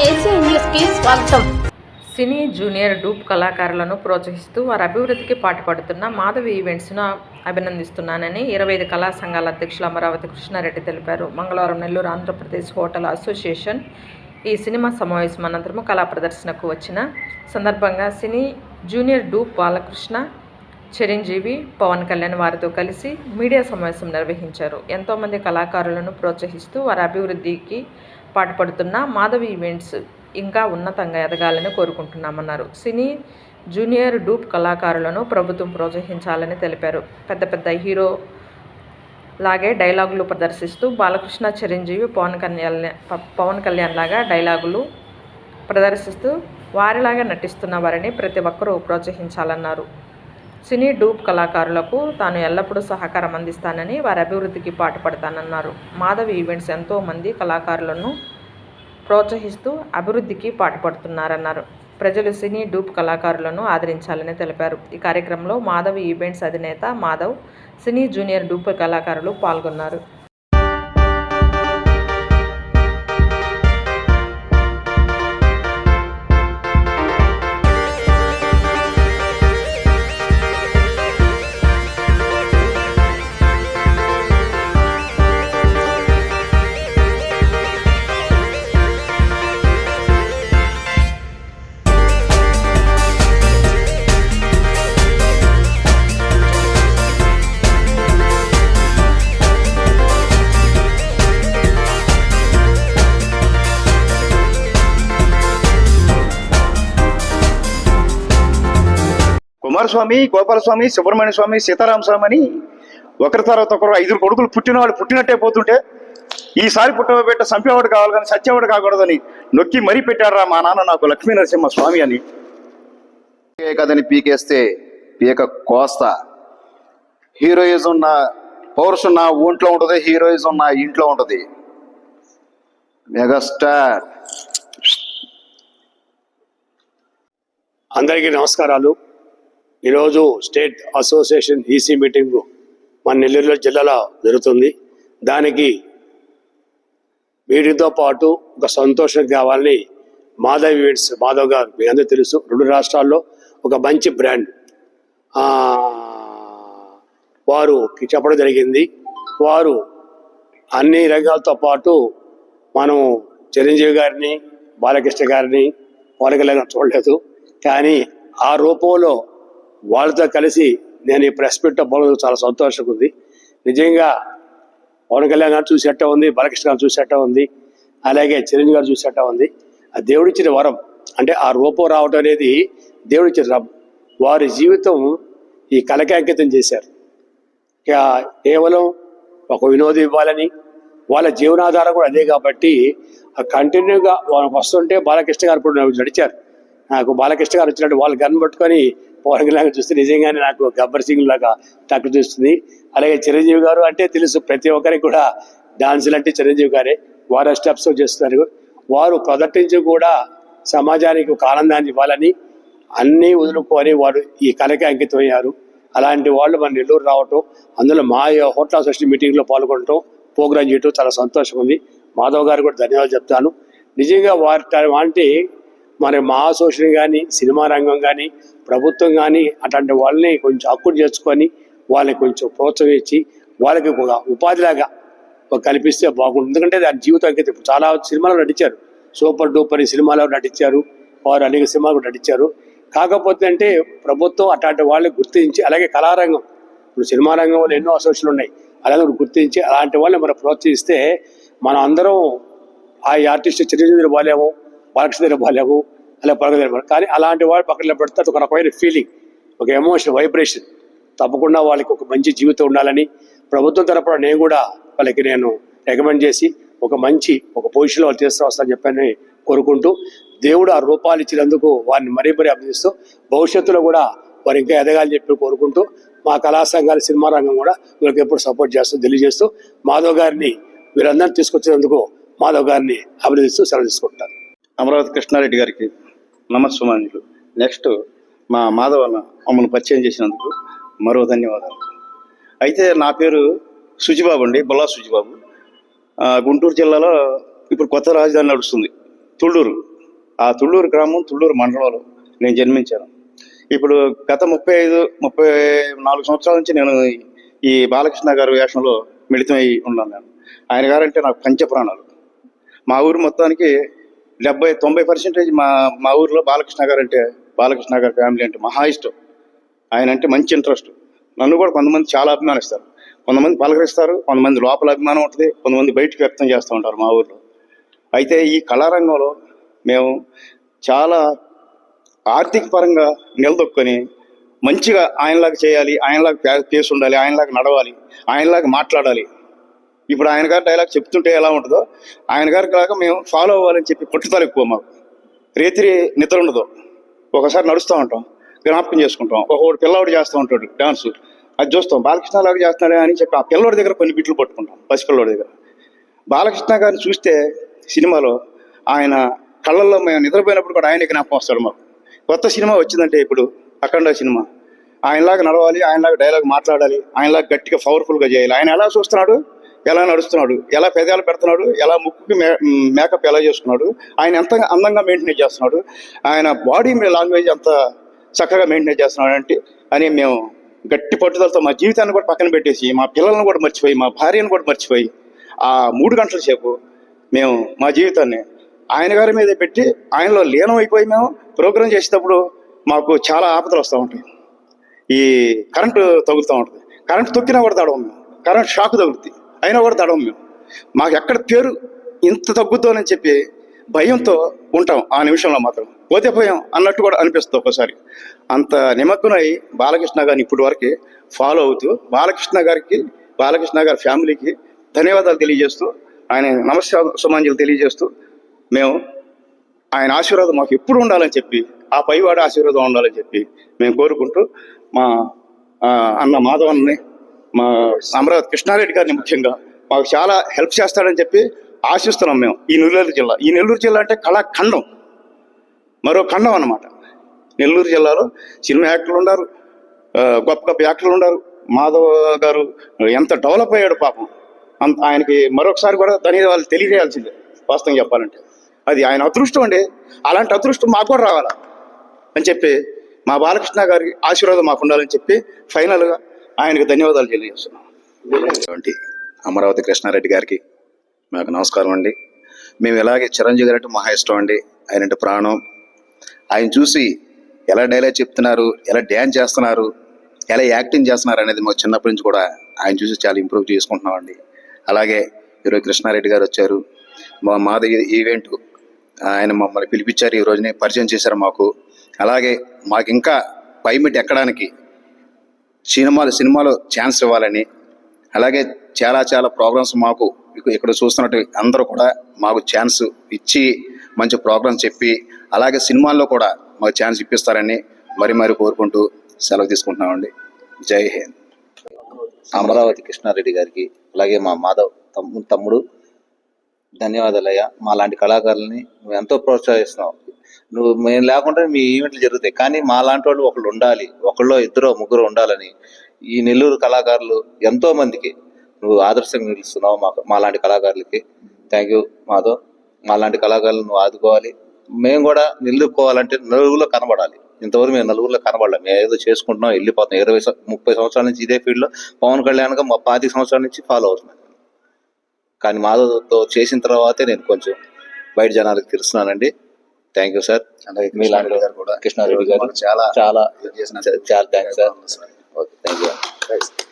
స్వాగతం. సినీ junior dupe కళాకారులను ప్రోత్సహిస్తూ వారి అభివృద్ధికి పాటుపడుతున్న మాధవి ఈవెంట్స్ను అభినందిస్తున్నానని ఇరవై ఐదు కళా సంఘాల అధ్యక్షులు అమరావతి కృష్ణారెడ్డి తెలిపారు. మంగళవారం నెల్లూరు ఆంధ్రప్రదేశ్ హోటల్ అసోసియేషన్ ఈ సినిమా సమావేశం అనంతరం కళా ప్రదర్శనకు వచ్చిన సందర్భంగా cine junior dupe Balakrishna Chiranjeevi Pawan Kalyan వారితో కలిసి మీడియా సమావేశం నిర్వహించారు. ఎంతోమంది కళాకారులను ప్రోత్సహిస్తూ వారి అభివృద్ధికి పాటుపడుతున్న మాధవి ఈవెంట్స్ ఇంకా ఉన్నతంగా ఎదగాలని కోరుకుంటున్నామన్నారు. సినీ జూనియర్ డూప్ కళాకారులను ప్రభుత్వం ప్రోత్సహించాలని తెలిపారు. పెద్ద పెద్ద హీరో లాగే డైలాగులు ప్రదర్శిస్తూ బాలకృష్ణ చిరంజీవి పవన్ కళ్యాణ్ పవన్ కళ్యాణ్ లాగా డైలాగులు ప్రదర్శిస్తూ వారిలాగా నటిస్తున్న వారిని ప్రతి ఒక్కరూ ప్రోత్సహించాలన్నారు. సినీ డూప్ కళాకారులకు తాను ఎల్లప్పుడూ సహకారం అందిస్తానని వారి అభివృద్ధికి పాటుపడతానన్నారు. మాధవి ఈవెంట్స్ ఎంతో మంది కళాకారులను ప్రోత్సహిస్తూ అభివృద్ధికి పాటుపడుతున్నారన్నారు. ప్రజలు సినీ డూప్ కళాకారులను ఆదరించాలని తెలిపారు. ఈ కార్యక్రమంలో మాధవి ఈవెంట్స్ అధినేత మాధవ్ సినీ జూనియర్ డూప్ కళాకారులు పాల్గొన్నారు. కుమారస్వామి గోపాలస్వామి సుబ్రహ్మణ్య స్వామి సీతారామ స్వామి అని ఒకరి తర్వాత ఒకరు ఐదుగురు కొడుకులు పుట్టినవాడు పుట్టినట్టే పోతుంటే ఈసారి పుట్టబెట్ట చంపేవాడు కావాలి కానీ సత్యవాడు కాకూడదని నొక్కి మరీ పెట్టారా మా నాన్న నాకు లక్ష్మీ నరసింహ స్వామి అని. కథని పీకేస్తే పీక కోస్తా. హీరోయిజం నా పౌరుషం నా ఒంట్లో ఉంటుంది హీరోయిజం నా ఇంట్లో ఉంటుంది. మెగాస్టార్. అందరికీ నమస్కారాలు. ఈరోజు స్టేట్ అసోసియేషన్ ఈసీ మీటింగ్ మన నెల్లూరులో జిల్లాలో జరుగుతుంది. దానికి వీటితో పాటు ఒక సంతోషం కావాలని మాధవ్ ఈవెంట్స్ మాధవ్ గారు మీ అందరూ తెలుసు. రెండు రాష్ట్రాల్లో ఒక మంచి బ్రాండ్. వారు చెప్పడం జరిగింది. వారు అన్ని రంగాలతో పాటు మనం చిరంజీవి గారిని బాలకృష్ణ గారిని పవన్ కళ్యాణ్ చూడలేదు. కానీ ఆ రూపంలో వాళ్ళతో కలిసి నేను ఈ ప్రెస్ మీట్ పోవడం చాలా సంతోషంగా ఉంది. నిజంగా పవన్ కళ్యాణ్ గారు చూసేట ఉంది బాలకృష్ణ గారు చూసేట ఉంది అలాగే చిరంజీవి గారు చూసేట ఉంది ఆ దేవుడిచ్చిన వరం అంటే ఆ రూపం రావడం అనేది దేవుడిచ్చిన వరం వారి జీవితం ఈ కళకి అంకితం చేశారు. కేవలం ఒక వినోదం ఇవ్వాలని వాళ్ళ జీవనాధారం కూడా అదే కాబట్టి కంటిన్యూగా వస్తుంటే బాలకృష్ణ గారు ఇప్పుడు నడిచారు. నాకు బాలకృష్ణ గారు వచ్చినట్టు వాళ్ళు గన్ పట్టుకొని పవన్ కళ్యాణ్ చూస్తే నిజంగానే నాకు గబ్బర్ సింగ్ లాగా టక్ చూస్తుంది అలాగే చిరంజీవి గారు అంటే తెలుసు ప్రతి ఒక్కరికి కూడా డాన్సులు అంటే చిరంజీవి గారే. వారు స్టెప్స్ చేస్తున్నారు. వారు మొదటి నుంచి కూడా సమాజానికి ఒక ఆనందాన్ని ఇవ్వాలని అన్నీ వదులుకొని వారు ఈ కళకి అంకితమయ్యారు. అలాంటి వాళ్ళు మన నెల్లూరు రావటం అందులో మా హోటల్ అసోసియేషన్ మీటింగ్లో పాల్గొనటం ప్రోగ్రామ్ చేయటం చాలా సంతోషం ఉంది. మాధవ్ గారు కూడా ధన్యవాదాలు చెప్తాను. నిజంగా వారి అంటే మరి మా అసోసియేషన్ కానీ సినిమా రంగం కానీ ప్రభుత్వం కానీ అట్లాంటి వాళ్ళని కొంచెం హక్కును చేసుకొని వాళ్ళని కొంచెం ప్రోత్సహించి వాళ్ళకి ఒక ఉపాధిలాగా కల్పిస్తే బాగుంటుంది. ఎందుకంటే దాని జీవితానికి ఇప్పుడు చాలా సినిమాలు నటించారు. సూపర్ డూపర్ అని సినిమాలో నటించారు. వారు అనేక సినిమాలు కూడా నటించారు. కాకపోతే అంటే ప్రభుత్వం అట్లాంటి వాళ్ళని గుర్తించి అలాగే కళారంగం. ఇప్పుడు సినిమా రంగంలో ఎన్నో అసోసియేషన్లు ఉన్నాయి. అలాగే గుర్తించి అలాంటి వాళ్ళని మనం ప్రోత్సహిస్తే మనం అందరం ఆ ఆర్టిస్ట్ చిరంజీవి దగ్గర బాగాలేము బాలకృష్ణ అలా పడగ కానీ అలాంటి వాళ్ళు పక్కన పెడితే అది ఒక రకమైన ఫీలింగ్ ఒక ఎమోషన్ వైబ్రేషన్ తప్పకుండా వాళ్ళకి ఒక మంచి జీవితం ఉండాలని ప్రభుత్వం తరపున నేను కూడా వాళ్ళకి నేను రికమెండ్ చేసి ఒక మంచి ఒక పొజిషన్లో వాళ్ళు తీసుకువస్తానని చెప్పని కోరుకుంటూ దేవుడు ఆ రూపాలు ఇచ్చినందుకు వారిని మరీ మరీ అభినందిస్తూ భవిష్యత్తులో కూడా వారు ఇంకా ఎదగాలని చెప్పి కోరుకుంటూ మా కళాసంగాల సినిమా రంగం కూడా వీళ్ళకి ఎప్పుడు సపోర్ట్ చేస్తూ తెలియజేస్తూ మాధవ్ గారిని వీరందరినీ తీసుకొచ్చినందుకు మాధవ్ గారిని అభినందిస్తూ సెలవు తీసుకుంటాను. అమరావతి కృష్ణారెడ్డి గారికి నమస్సుమాన్యులు నెక్స్ట్ మా మాధవ్ మమ్మల్ని పరిచయం చేసినందుకు మరో ధన్యవాదాలు. అయితే నా పేరు సుజిబాబు అండి బొల్లా సుజిబాబు. గుంటూరు జిల్లాలో ఇప్పుడు కొత్త రాజధాని నడుస్తుంది. తుళ్ళూరు. ఆ తుళ్ళూరు గ్రామం తుళ్ళూరు మండలంలో నేను జన్మించాను. ఇప్పుడు గత ముప్పై ఐదు ముప్పై నాలుగు సంవత్సరాల నుంచి నేను ఈ బాలకృష్ణ గారి వేషంలో మిళితమై ఉన్నాను నేను. ఆయన గారంటే నాకు పంచప్రాణాలు మా ఊరు మొత్తానికి డెబ్బై తొంభై పర్సెంటేజ్ మా మా ఊర్లో బాలకృష్ణ గారు అంటే బాలకృష్ణ గారి ఫ్యామిలీ అంటే మహా ఇష్టం. ఆయన అంటే మంచి ఇంట్రెస్ట్ నన్ను కూడా కొంతమంది చాలా అభిమానిస్తారు. కొంతమంది పలకరిస్తారు కొంతమంది లోపల అభిమానం ఉంటుంది కొంతమంది బయటకు వ్యక్తం చేస్తూ ఉంటారు మా ఊర్లో. అయితే ఈ కళారంగంలో మేము చాలా ఆర్థిక పరంగా నిలదొక్కుని మంచిగా ఆయనలాగా చేయాలి ఆయనలాగా పే- పేసి ఉండాలి ఆయనలాగా నడవాలి ఆయనలాగా మాట్లాడాలి. ఇప్పుడు ఆయన గారి డైలాగ్ చెప్తుంటే ఎలా ఉంటుందో ఆయన గారికి లాగా మేము ఫాలో అవ్వాలని చెప్పి పట్టుదల ఎక్కువ మాకు. రేతిరి నిద్ర ఉండదు. ఒకసారి నడుస్తూ ఉంటాం జ్ఞాపకం చేసుకుంటాం. ఒకడు పిల్లవాడు చేస్తూ ఉంటాడు డాన్స్ అది చూస్తాం. బాలకృష్ణ లాగా చేస్తున్నాడే అని చెప్పి ఆ పిల్లోడి దగ్గర కొన్ని బిట్లు పట్టుకుంటాం పసిపిల్లోడి దగ్గర. బాలకృష్ణ గారిని చూస్తే సినిమాలో ఆయన కళ్ళల్లో మేము నిద్రపోయినప్పుడు కూడా ఆయన జ్ఞాపకం వస్తాడు మాకు. కొత్త సినిమా వచ్చిందంటే ఇప్పుడు అఖండ సినిమా. ఆయనలాగా నడవాలి ఆయనలాగా డైలాగ్ మాట్లాడాలి ఆయనలాగా గట్టిగా పవర్ఫుల్గా చేయాలి. ఆయన ఎలా చూస్తున్నాడు? ఎలా నడుస్తున్నాడు ఎలా పెదాలు పెడుతున్నాడు ఎలా ముక్కుకి మే మేకప్ ఎలా చేసుకున్నాడు ఆయన ఎంత అందంగా మెయింటైన్ చేస్తున్నాడు ఆయన బాడీ లాంగ్వేజ్ ఎంత చక్కగా మెయింటైన్ చేస్తున్నాడు అంటే అని మేము గట్టి పట్టుదలతో మా జీవితాన్ని కూడా పక్కన పెట్టేసి మా పిల్లల్ని కూడా మర్చిపోయి మా భార్యను కూడా మర్చిపోయి ఆ మూడు గంటల సేపు మేము మా జీవితాన్ని ఆయన గారి మీద పెట్టి ఆయనలో లీనం అయిపోయి మేము ప్రోగ్రామ్ చేసేటప్పుడు మాకు చాలా ఆపదలు వస్తూ ఉంటాయి. ఈ కరెంటు తగులుతూ ఉంటుంది. కరెంటు తొక్కినా కూడా తడవం మేము కరెంట్ షాక్ తగులుతుంది అయినా కూడా తడవం మేము మాకు ఎక్కడ పేరు ఇంత తగ్గుద్దోనని చెప్పి భయంతో ఉంటాం ఆ నిమిషంలో మాత్రం. పోతే పోయాం అన్నట్టు కూడా అనిపిస్తుంది ఒక్కోసారి. అంత నిమగ్నమై బాలకృష్ణ గారిని ఇప్పటి వరకు ఫాలో అవుతూ బాలకృష్ణ గారికి బాలకృష్ణ గారి ఫ్యామిలీకి ధన్యవాదాలు తెలియజేస్తూ ఆయన నమస్కార సుమాంజలు తెలియజేస్తూ మేము ఆయన ఆశీర్వాదం మాకు ఎప్పుడు ఉండాలని చెప్పి ఆ పైవాడి ఆశీర్వాదం ఉండాలని చెప్పి మేము కోరుకుంటూ మా అన్న మాధవన్ని మా అమరావతి కృష్ణారెడ్డి గారిని ముఖ్యంగా మాకు చాలా హెల్ప్ చేస్తాడని చెప్పి ఆశిస్తున్నాం మేము ఈ నెల్లూరు జిల్లా. ఈ నెల్లూరు జిల్లా అంటే కళాఖండం మరో ఖండం అన్నమాట. నెల్లూరు జిల్లాలో సినిమా యాక్టర్లు ఉన్నారు గొప్ప గొప్ప యాక్టర్లు ఉన్నారు. మాధవ్ గారు ఎంత డెవలప్ అయ్యాడు పాపం. అంత ఆయనకి మరొకసారి కూడా ధన్యవాదాలు తెలియజేయాల్సిందే వాస్తవం చెప్పాలంటే. అది ఆయన అదృష్టం అండి. అలాంటి అదృష్టం మాకు కూడా రావాలా అని చెప్పి మా బాలకృష్ణ గారి ఆశీర్వాదం మాకు ఉండాలని చెప్పి ఫైనల్గా ఆయనకు ధన్యవాదాలు తెలియజేస్తున్నాం. అమరావతి కృష్ణారెడ్డి గారికి మాకు నమస్కారం అండి. మేము ఇలాగే చిరంజీవి గారు అంటే మహా ఇష్టం అండి. ఆయన అంటే ప్రాణం. ఆయన చూసి ఎలా డైలాగ్ చెప్తున్నారు ఎలా డ్యాన్స్ చేస్తున్నారు ఎలా యాక్టింగ్ చేస్తున్నారు అనేది మాకు చిన్నప్పటి నుంచి కూడా ఆయన చూసి చాలా ఇంప్రూవ్ చేసుకుంటున్నామండి అలాగే ఈరోజు కృష్ణారెడ్డి గారు వచ్చారు. మా మాది ఈవెంట్ ఆయన మమ్మల్ని పిలిపించారు. ఈ రోజునే పరిచయం చేశారు మాకు. అలాగే మాకు ఇంకా పైమిట్ ఎక్కడానికి సినిమాలు సినిమాలో ఛాన్స్ ఇవ్వాలని. అలాగే చాలా చాలా ప్రోగ్రామ్స్ మాకు ఇక్కడ చూస్తున్నట్టు అందరూ కూడా మాకు ఛాన్స్ ఇచ్చి మంచి ప్రోగ్రామ్స్ చెప్పి అలాగే సినిమాల్లో కూడా మాకు ఛాన్స్ ఇప్పిస్తారని మరి మరి కోరుకుంటూ సెలవు తీసుకుంటున్నామండి. జై హింద్. అమరావతి కృష్ణారెడ్డి గారికి అలాగే మా మాధవ్ తమ్ము తమ్ముడు ధన్యవాదాలయ్యా. మా లాంటి కళాకారులని ఎంతో ప్రోత్సహిస్తున్నాం. నువ్వు మేము లేకుండా మీ ఈవెంట్లు జరుగుతాయి. కానీ మా లాంటి వాళ్ళు ఒకళ్ళు ఉండాలి. ఒకళ్ళో ఇద్దరు ముగ్గురు ఉండాలని ఈ నెల్లూరు కళాకారులు ఎంతో మందికి నువ్వు ఆదర్శంగా నిలుస్తున్నావు మాకు మా లాంటి కళాకారులకి. Thank you Madhav. మా లాంటి కళాకారులు నువ్వు ఆదుకోవాలి. మేము కూడా నిలుపుకోవాలంటే నలుగురులో కనబడాలి. ఇంతవరకు మేము నలుగురిలో కనబడలేం. మేము ఏదో చేసుకుంటున్నాం వెళ్ళిపోతున్నాం. ఇరవై ముప్పై సంవత్సరాల నుంచి ఇదే ఫీల్డ్లో పవన్ కళ్యాణ్గా మా పాతి సంవత్సరాల నుంచి ఫాలో అవుతున్నాను కానీ మాధవ్తో చేసిన తర్వాతే నేను కొంచెం బయట జనాలకు తెలుస్తున్నానండి. థ్యాంక్ యూ సార్ అలాగే మీ లాంటి కృష్ణారెడ్డి గారు కూడా కృష్ణారెడ్డి గారు చాలా చాలా చాలా thanks sir okay thank you